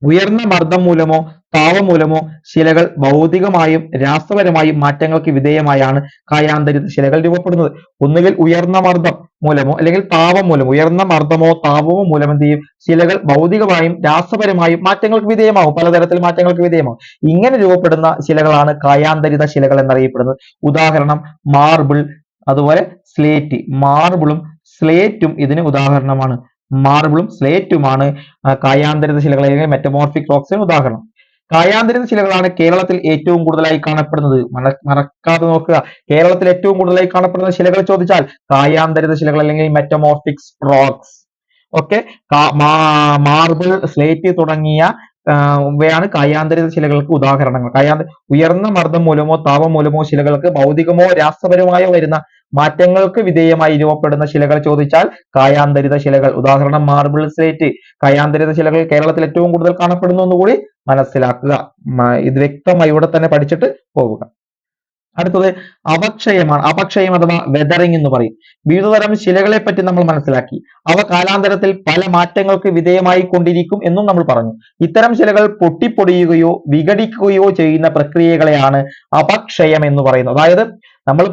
ഉയർന്ന മർദ്ദം മൂലമോ താപം മൂലമോ ശിലകൾ ഭൗതികമായും രാസപരമായും മാറ്റങ്ങൾക്ക് വിധേയമായാണ് കായാന്തരിത ശിലകൾ രൂപപ്പെടുന്നത്. ഒന്നുകിൽ ഉയർന്ന മർദ്ദം മൂലമോ അല്ലെങ്കിൽ താപം മൂലമോ ഉയർന്ന മർദ്ദമോ താപമോ മൂലം എന്ത് ചെയ്യും? ശിലകൾ ഭൗതികമായും രാസപരമായും മാറ്റങ്ങൾക്ക് വിധേയമാവും. പലതരത്തിൽ മാറ്റങ്ങൾക്ക് വിധേയമാവും. ഇങ്ങനെ രൂപപ്പെടുന്ന ശിലകളാണ് കായാന്തരിത ശിലകൾ എന്നറിയപ്പെടുന്നത്. ഉദാഹരണം മാർബിൾ അതുപോലെ സ്ലേറ്റ്. മാർബിളും സ്ലേറ്റും ഇതിന് ഉദാഹരണമാണ്. മാർബിളും സ്ലേറ്റുമാണ് കായാന്തരിത ശിലകൾ അല്ലെങ്കിൽ മെറ്റമോർഫിക് റോക്സിന് ഉദാഹരണം. കായാന്തരിത ശിലകളാണ് കേരളത്തിൽ ഏറ്റവും കൂടുതലായി കാണപ്പെടുന്നത്. മറ- മറക്കാതെ നോക്കുക. കേരളത്തിൽ ഏറ്റവും കൂടുതലായി കാണപ്പെടുന്ന ശിലകൾ ചോദിച്ചാൽ കായാന്തരിത ശിലകൾ അല്ലെങ്കിൽ metamorphics rocks okay marble slate തുടങ്ങിയ ഇവയാണ് കായാന്തരിത ശിലകൾക്ക് ഉദാഹരണങ്ങൾ. കായാന്ത ഉയർന്ന മർദ്ദം മൂലമോ താപം മൂലമോ ശിലകൾക്ക് ഭൗതികമോ രാസപരമായോ വരുന്ന മാറ്റങ്ങൾക്ക് വിധേയമായി രൂപപ്പെടുന്ന ശിലകൾ ചോദിച്ചാൽ കായാന്തരിത ശിലകൾ. ഉദാഹരണം മാർബിൾ സ്ലേറ്റ് കായാന്തരിത ശിലകൾ കേരളത്തിൽ ഏറ്റവും കൂടുതൽ കാണപ്പെടുന്നു എന്ന് കൂടി മനസ്സിലാക്കുക ഇത് വ്യക്തമായി ഇവിടെ തന്നെ പഠിച്ചിട്ട് പോവുക. അടുത്തത് അപക്ഷയമാണ്. അപക്ഷയം അഥവാ വെതറിംഗ് എന്ന് പറയും. വിവിധതരം ശിലകളെ പറ്റി നമ്മൾ മനസ്സിലാക്കി. അവ കാലാന്തരത്തിൽ പല മാറ്റങ്ങൾക്ക് വിധേയമായി കൊണ്ടിരിക്കും എന്നും നമ്മൾ പറഞ്ഞു. ഇത്തരം ശിലകൾ പൊട്ടിപ്പൊടിയുകയോ വിഘടിക്കുകയോ ചെയ്യുന്ന പ്രക്രിയകളെയാണ് അപക്ഷയം എന്ന് പറയുന്നത്. അതായത് നമ്മൾ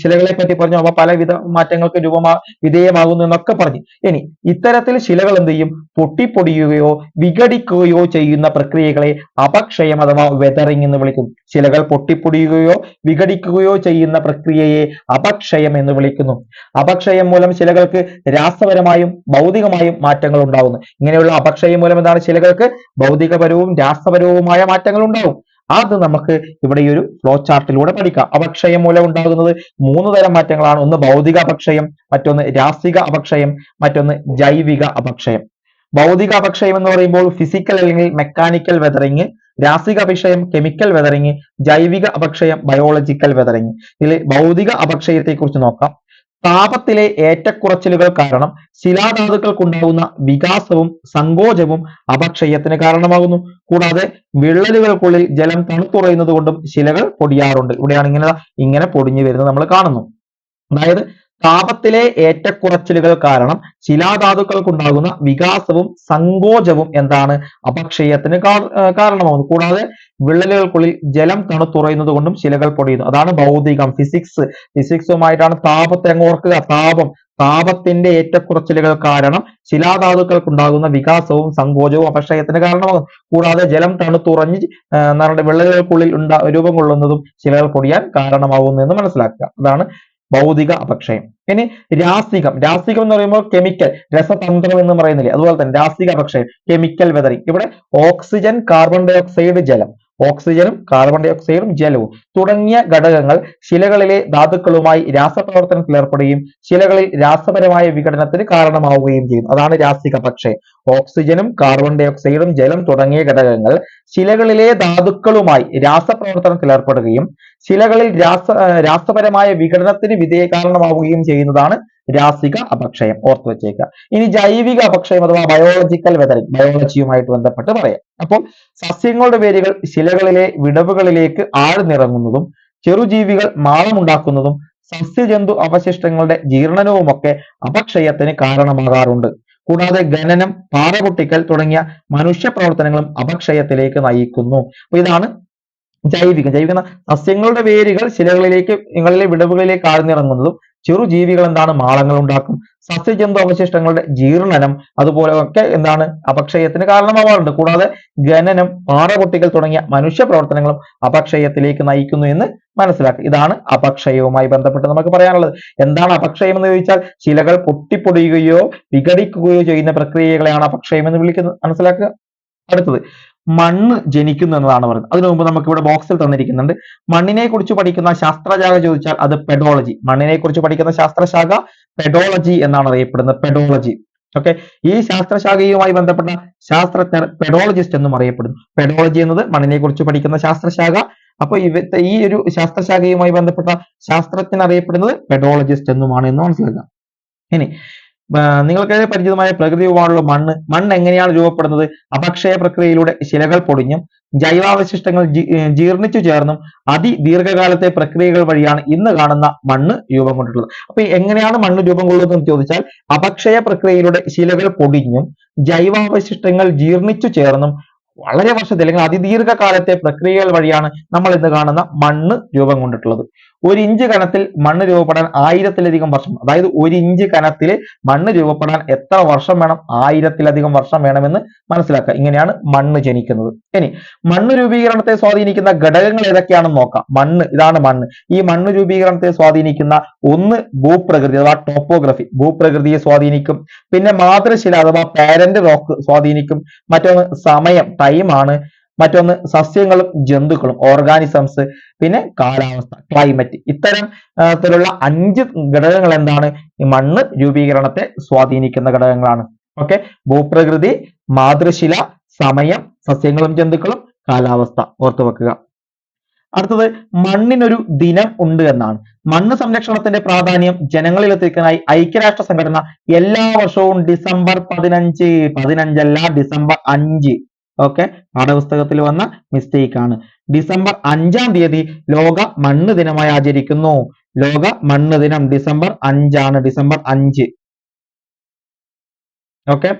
ശിലകളെ പറ്റി പറഞ്ഞു. അവ പലവിധ മാറ്റങ്ങൾക്ക് രൂപമാ വിധേയമാകുന്നു എന്നൊക്കെ പറഞ്ഞു. ഇനി ഇത്തരത്തിൽ ശിലകൾ എന്ത് ചെയ്യും? പൊട്ടിപ്പൊടിയുകയോ വിഘടിക്കുകയോ ചെയ്യുന്ന പ്രക്രിയകളെ അപക്ഷയം അഥവാ വെതറിംഗ് എന്ന് വിളിക്കും. ശിലകൾ പൊട്ടിപ്പൊടിയുകയോ വിഘടിക്കുകയോ ചെയ്യുന്ന പ്രക്രിയയെ അപക്ഷയം എന്ന് വിളിക്കുന്നു. അപക്ഷയം മൂലം ശിലകൾക്ക് രാസപരമായും ഭൗതികമായും മാറ്റങ്ങൾ ഉണ്ടാകുന്നു. ഇങ്ങനെയുള്ള അപക്ഷയം മൂലം എന്താണ്? ശിലകൾക്ക് ഭൗതികപരവും രാസപരവുമായ മാറ്റങ്ങൾ ഉണ്ടാവും അത് നമുക്ക് ഇവിടെ ഈ ഒരു ഫ്ലോ ചാർട്ടിലൂടെ പഠിക്കാം. അപക്ഷയം മൂലം ഉണ്ടാകുന്നത് മൂന്ന് തരം മാറ്റങ്ങളാണ്. ഒന്ന് ഭൗതിക അപക്ഷയം മറ്റൊന്ന് രാസിക അപക്ഷയം മറ്റൊന്ന് ജൈവിക അപക്ഷയം. ഭൗതിക അപക്ഷയം എന്ന് പറയുമ്പോൾ ഫിസിക്കൽ അല്ലെങ്കിൽ മെക്കാനിക്കൽ വെതറിങ് രാസിക അപക്ഷയം കെമിക്കൽ വെതറിങ് ജൈവിക അപക്ഷയം ബയോളജിക്കൽ വെതറിങ് ഇതിൽ ഭൗതിക അപക്ഷയത്തെ കുറിച്ച് നോക്കാം. താപത്തിലെ ഏറ്റക്കുറച്ചിലുകൾ കാരണം ശിലാധാതുക്കൾക്കുണ്ടാകുന്ന വികാസവും സങ്കോചവും അപക്ഷയത്തിന് കാരണമാകുന്നു. കൂടാതെ വിള്ളലുകൾക്കുള്ളിൽ ജലം തണുത്തുറയുന്നത് കൊണ്ടും ശിലകൾ പൊടിയാറുണ്ട്. ഇവിടെയാണ് ഇങ്ങനെ ഇങ്ങനെ പൊടിഞ്ഞു വരുന്നത് നമ്മൾ കാണുന്നു. അതായത് താപത്തിലെ ഏറ്റക്കുറച്ചിലുകൾ കാരണം ശിലാധാതുക്കൾക്കുണ്ടാകുന്ന വികാസവും സങ്കോചവും എന്താണ്? അപക്ഷയത്തിന് കാരണമാകുന്നു കൂടാതെ വിള്ളലുകൾക്കുള്ളിൽ ജലം തണുത്തുറയുന്നത് കൊണ്ടും ശിലകൾ പൊടിയുന്നു. അതാണ് ഭൗതികം ഫിസിക്സ് ഫിസിക്സുമായിട്ടാണ് താപത്തെ അങ്ങ് ഓർക്കുക. താപം താപത്തിന്റെ ഏറ്റക്കുറച്ചിലുകൾ കാരണം ശിലാധാതുക്കൾക്കുണ്ടാകുന്ന വികാസവും സങ്കോചവും അപക്ഷയത്തിന് കാരണമാകും കൂടാതെ ജലം തണുത്തുറഞ്ഞ് നമ്മുടെ വിള്ളലുകൾക്കുള്ളിൽ ഉണ്ടാ രൂപം കൊള്ളുന്നതും ശിലകൾ പൊടിയാൻ കാരണമാകുന്നു എന്ന് മനസ്സിലാക്കുക. അതാണ് ഭൗതിക അപക്ഷയം. ഇനി രാസികം. രാസികം എന്ന് പറയുമ്പോൾ കെമിക്കൽ രസതന്ത്രം എന്ന് പറയുന്നില്ലേ? അതുപോലെ തന്നെ രാസിക അപക്ഷയം കെമിക്കൽ വെതറിംഗ് ഇവിടെ ഓക്സിജൻ കാർബൺ ഡൈ ഓക്സൈഡ് ജലം. ഓക്സിജനും കാർബൺ ഡൈ ഓക്സൈഡും ജലവും. തുടങ്ങിയ ഘടകങ്ങൾ ശിലകളിലെ ധാതുക്കളുമായി രാസപ്രവർത്തനത്തിൽ ഏർപ്പെടുകയും ശിലകളിൽ രാസപരമായ വിഘടനത്തിന് കാരണമാവുകയും ചെയ്യും. അതാണ് രാസിക പക്ഷേ. ഓക്സിജനും കാർബൺ ഡൈ ഓക്സൈഡും ജലം തുടങ്ങിയ ഘടകങ്ങൾ ശിലകളിലെ ധാതുക്കളുമായി രാസപ്രവർത്തനത്തിൽ ഏർപ്പെടുകയും ശിലകളിൽ രാസ രാസപരമായ വിഘടനത്തിന് വിധേയ കാരണമാവുകയും ചെയ്യുന്നതാണ് രാസിക അപക്ഷയം. ഓർത്തു വെച്ചേക്കുക. ഇനി ജൈവിക അപക്ഷയം അഥവാ ബയോളജിക്കൽ വെതറിങ് ബയോളജിയുമായിട്ട് ബന്ധപ്പെട്ട് പറയാം. അപ്പോൾ സസ്യങ്ങളുടെ വേരുകൾ ശിലകളിലെ വിടവുകളിലേക്ക് ആഴ്ന്നിറങ്ങുന്നതും ചെറുജീവികൾ മാളമുണ്ടാക്കുന്നതും സസ്യജന്തു അവശിഷ്ടങ്ങളുടെ ജീർണനവുമൊക്കെ അപക്ഷയത്തിന് കാരണമാകാറുണ്ട്. കൂടാതെ ഖനനം പാറ പൊട്ടിക്കൽ തുടങ്ങിയ മനുഷ്യ പ്രവർത്തനങ്ങളും അപക്ഷയത്തിലേക്ക് നയിക്കുന്നു. അപ്പൊ ഇതാണ് ജൈവികം. ജൈവിക സസ്യങ്ങളുടെ വേരുകൾ ശിലകളിലേക്ക് നിങ്ങളിലെ വിടവുകളിലേക്ക് ആഴ്ന്നിറങ്ങുന്നതും ചെറുജീവികൾ എന്താണ് മാളങ്ങൾ ഉണ്ടാക്കും. സസ്യജന്തു അവശിഷ്ടങ്ങളുടെ ജീർണനം അതുപോലെ ഒക്കെ എന്താണ്? അപക്ഷയത്തിന് കാരണമാവാറുണ്ട്. കൂടാതെ ഖനനം പാറപൊട്ടികൾ തുടങ്ങിയ മനുഷ്യ പ്രവർത്തനങ്ങളും അപക്ഷയത്തിലേക്ക് നയിക്കുന്നു എന്ന് മനസ്സിലാക്കുക. ഇതാണ് അപക്ഷയവുമായി ബന്ധപ്പെട്ട് നമുക്ക് പറയാനുള്ളത്. എന്താണ് അപക്ഷയം എന്ന് ചോദിച്ചാൽ ശിലകൾ പൊട്ടിപ്പൊടിയുകയോ വിഘടിക്കുകയോ ചെയ്യുന്ന പ്രക്രിയകളെയാണ് അപക്ഷയം എന്ന് വിളിക്കുന്നത്. മനസ്സിലാക്കുക? അടുത്തത്. മണ്ണ് ജനിക്കുന്നു എന്നതാണ് പറയുന്നത് അതിനു മുമ്പ് നമുക്ക് ഇവിടെ ബോക്സിൽ തന്നിരിക്കുന്നുണ്ട്. മണ്ണിനെ കുറിച്ച് പഠിക്കുന്ന ശാസ്ത്രശാഖ ചോദിച്ചാൽ അത് പെഡോളജി മണ്ണിനെ കുറിച്ച് പഠിക്കുന്ന ശാസ്ത്രശാഖ പെഡോളജി എന്നാണ് അറിയപ്പെടുന്നത്. പെഡോളജി ഓക്കെ ഈ ശാസ്ത്രശാഖയുമായി ബന്ധപ്പെട്ട ശാസ്ത്രജ്ഞർ പെഡോളജിസ്റ്റ് എന്നും അറിയപ്പെടുന്നു. പെഡോളജി എന്നത് മണ്ണിനെ കുറിച്ച് പഠിക്കുന്ന ശാസ്ത്രശാഖ. അപ്പൊ ഇവ ഈ ഒരു ശാസ്ത്രശാഖയുമായി ബന്ധപ്പെട്ട ശാസ്ത്രജ്ഞൻ അറിയപ്പെടുന്നത് പെഡോളജിസ്റ്റ് എന്നുമാണ് എന്ന് മനസ്സിലാക്കുക ഇനി നിങ്ങൾക്ക് പരിചിതമായ പ്രകൃതി വിഭവമാണുള്ള മണ്ണ് മണ്ണ് എങ്ങനെയാണ് രൂപപ്പെടുന്നത് അപക്ഷയ പ്രക്രിയയിലൂടെ ശിലകൾ പൊടിഞ്ഞും ജൈവാവശിഷ്ടങ്ങൾ ജീർണിച്ചു ചേർന്നും അതിദീർഘകാലത്തെ പ്രക്രിയകൾ വഴിയാണ് ഇന്ന് കാണുന്ന മണ്ണ് രൂപം കൊണ്ടിട്ടുള്ളത്. അപ്പൊ എങ്ങനെയാണ് മണ്ണ് രൂപം കൊള്ളുന്നത് എന്ന് ചോദിച്ചാൽ അപക്ഷയ പ്രക്രിയയിലൂടെ ശിലകൾ പൊടിഞ്ഞും ജൈവാവശിഷ്ടങ്ങൾ ജീർണിച്ചു ചേർന്നും വളരെ വർഷത്തെ അല്ലെങ്കിൽ അതിദീർഘകാലത്തെ പ്രക്രിയകൾ വഴിയാണ് നമ്മൾ ഇന്ന് കാണുന്ന മണ്ണ് രൂപം കൊണ്ടിട്ടുള്ളത്. ഒരു ഇഞ്ച് കനത്തിൽ മണ്ണ് രൂപപ്പെടാൻ ആയിരത്തിലധികം വർഷം അതായത് ഒരു ഇഞ്ച് കനത്തിൽ മണ്ണ് രൂപപ്പെടാൻ എത്ര വർഷം വേണം? ആയിരത്തിലധികം വർഷം വേണമെന്ന് മനസ്സിലാക്കുക. ഇങ്ങനെയാണ് മണ്ണ് ജനിക്കുന്നത്. ഇനി മണ്ണ് രൂപീകരണത്തെ സ്വാധീനിക്കുന്ന ഘടകങ്ങൾ ഏതൊക്കെയാണെന്ന് നോക്കാം. മണ്ണ് ഇതാണ് മണ്ണ്. ഈ മണ്ണ് രൂപീകരണത്തെ സ്വാധീനിക്കുന്ന ഒന്ന് ഭൂപ്രകൃതി അഥവാ ടോപ്പോഗ്രഫി. ഭൂപ്രകൃതിയെ സ്വാധീനിക്കും. പിന്നെ മാതൃശില അഥവാ പാരന്റ് റോക്ക് സ്വാധീനിക്കും. മറ്റൊന്ന് സമയം ടൈമാണ് മറ്റൊന്ന് സസ്യങ്ങളും ജന്തുക്കളും ഓർഗാനിസംസ് പിന്നെ കാലാവസ്ഥ ക്ലൈമറ്റ് ഇത്തരം തരത്തിലുള്ള അഞ്ച് ഘടകങ്ങൾ എന്താണ്? ഈ മണ്ണ് രൂപീകരണത്തെ സ്വാധീനിക്കുന്ന ഘടകങ്ങളാണ്. ഓക്കെ ഭൂപ്രകൃതി മാതൃശില സമയം സസ്യങ്ങളും ജന്തുക്കളും കാലാവസ്ഥ. ഓർത്തു വെക്കുക. അടുത്തത് മണ്ണിനൊരു ദിനം ഉണ്ട് എന്നാണ്. മണ്ണ് സംരക്ഷണത്തിന്റെ പ്രാധാന്യം ജനങ്ങളിൽ എത്തിക്കാനായി ഐക്യരാഷ്ട്ര സംഘടന എല്ലാ വർഷവും ഡിസംബർ പതിനഞ്ച് പതിനഞ്ചല്ല ഡിസംബർ അഞ്ച്. ഓക്കെ പാഠപുസ്തകത്തിൽ വന്ന മിസ്റ്റേക്ക് ആണ്. ഡിസംബർ അഞ്ചാം തീയതി ലോക മണ്ണ് ദിനമായി ആചരിക്കുന്നു. ലോക മണ്ണ് ദിനം ഡിസംബർ അഞ്ചാണ് ഡിസംബർ അഞ്ച്. ഓക്കെ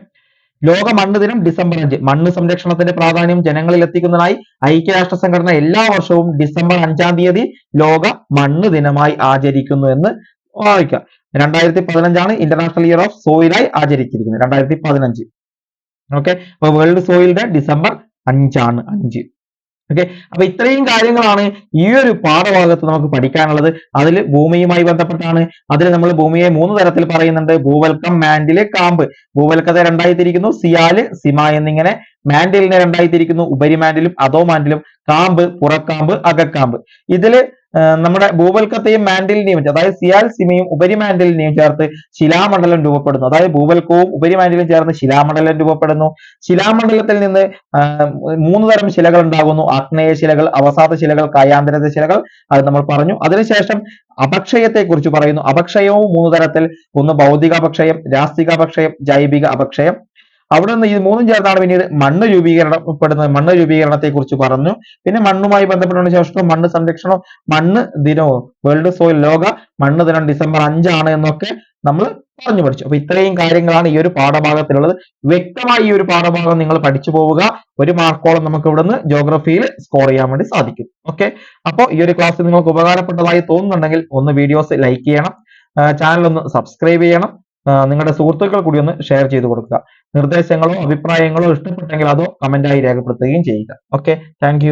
ലോക മണ്ണ് ദിനം ഡിസംബർ അഞ്ച്. മണ്ണ് സംരക്ഷണത്തിന്റെ പ്രാധാന്യം ജനങ്ങളിൽ എത്തിക്കുന്നതായി ഐക്യരാഷ്ട്ര സംഘടന എല്ലാ വർഷവും ഡിസംബർ അഞ്ചാം തീയതി ലോക മണ്ണ് ദിനമായി ആചരിക്കുന്നു എന്ന് വായിക്കാം. രണ്ടായിരത്തി പതിനഞ്ചാണ് ഇന്റർനാഷണൽ ഇയർ ഓഫ് സോയിലായി ആചരിച്ചിരിക്കുന്നത്. രണ്ടായിരത്തി പതിനഞ്ച്. ഓക്കെ അപ്പൊ വേൾഡ് സോയിൽ ഡേ ഡിസംബർ അഞ്ചാണ് അഞ്ച്. ഓക്കെ അപ്പൊ ഇത്രയും കാര്യങ്ങളാണ് ഈ ഒരു പാഠഭാഗത്ത് നമുക്ക് പഠിക്കാനുള്ളത്. അതിൽ ഭൂമിയുമായി ബന്ധപ്പെട്ടാണ്. അതിൽ നമ്മൾ ഭൂമിയെ മൂന്ന് തരത്തിൽ പറയുന്നുണ്ട്. ഭൂവൽക്കം മാൻഡിൽ കാമ്പ്. ഭൂവൽക്കത്തെ രണ്ടായി തിരിക്കുന്നു. സിയാൽ സിമ എന്നിങ്ങനെ മാൻഡിലിനെ രണ്ടായി തിരിക്കുന്നു. ഉപരിമാൻഡിലും അതോ മാൻഡിലും കാമ്പ് പുറക്കാമ്പ് അകക്കാമ്പ്. ഇതിൽ നമ്മുടെ ഭൂവൽക്കത്തെയും മാൻഡിലിനെയും അതായത് സിയാൽ സിമയും ഉപരിമാൻഡിലിനെയും ചേർത്ത് ശിലാമണ്ഡലം രൂപപ്പെടുന്നു. അതായത് ഭൂവൽക്കവും ഉപരിമാൻഡിലും ചേർന്ന് ശിലാമണ്ഡലം രൂപപ്പെടുന്നു. ശിലാമണ്ഡലത്തിൽ നിന്ന് മൂന്ന് തരം ശിലകൾ ഉണ്ടാകുന്നു. ആഗ്നേയ ശിലകൾ അവസാദ ശിലകൾ കായാന്തരത ശിലകൾ അത് നമ്മൾ പറഞ്ഞു. അതിനുശേഷം അപക്ഷയത്തെ കുറിച്ച് പറയുന്നു. അപക്ഷയവും മൂന്ന് തരത്തിൽ. ഒന്ന് ഭൗതിക അപക്ഷയം രാസ്തിക അപക്ഷയം ജൈവിക അപക്ഷയം അവിടെ നിന്ന് ഈ മൂന്നും ചേർന്നാണ് പിന്നീട് മണ്ണ് രൂപീകരണപ്പെടുന്നത് മണ്ണ് രൂപീകരണത്തെ കുറിച്ച് പറഞ്ഞു. പിന്നെ മണ്ണുമായി ബന്ധപ്പെട്ടുള്ള ശേഷം മണ്ണ് സംരക്ഷണം മണ്ണ് ദിനവും വേൾഡ് സോയിൽ ലോക മണ്ണ് ദിനം ഡിസംബർ അഞ്ചാണ് എന്നൊക്കെ നമ്മൾ പറഞ്ഞു പഠിച്ചു. അപ്പൊ ഇത്രയും കാര്യങ്ങളാണ് ഈ ഒരു പാഠഭാഗത്തിലുള്ളത്. വ്യക്തമായി ഈ ഒരു പാഠഭാഗം നിങ്ങൾ പഠിച്ചു പോവുക. ഒരു മാർക്കോളം നമുക്ക് ഇവിടുന്ന് ജോഗ്രഫിയിൽ സ്കോർ ചെയ്യാൻ വേണ്ടി സാധിക്കും. ഓക്കെ അപ്പോൾ ഈ ഒരു ക്ലാസ് നിങ്ങൾക്ക് ഉപകാരപ്പെട്ടതായി തോന്നുന്നുണ്ടെങ്കിൽ ഒന്ന് വീഡിയോസ് ലൈക്ക് ചെയ്യണം. ചാനൽ ഒന്ന് സബ്സ്ക്രൈബ് ചെയ്യണം. നിങ്ങളുടെ സുഹൃത്തുക്കൾ കൂടി ഒന്ന് ഷെയർ ചെയ്ത് കൊടുക്കുക. നിർദ്ദേശങ്ങളോ അഭിപ്രായങ്ങളോ ഇഷ്ടപ്പെട്ടെങ്കിൽ അതോ കമന്റായി രേഖപ്പെടുത്തുകയും ചെയ്യുക. Okay thank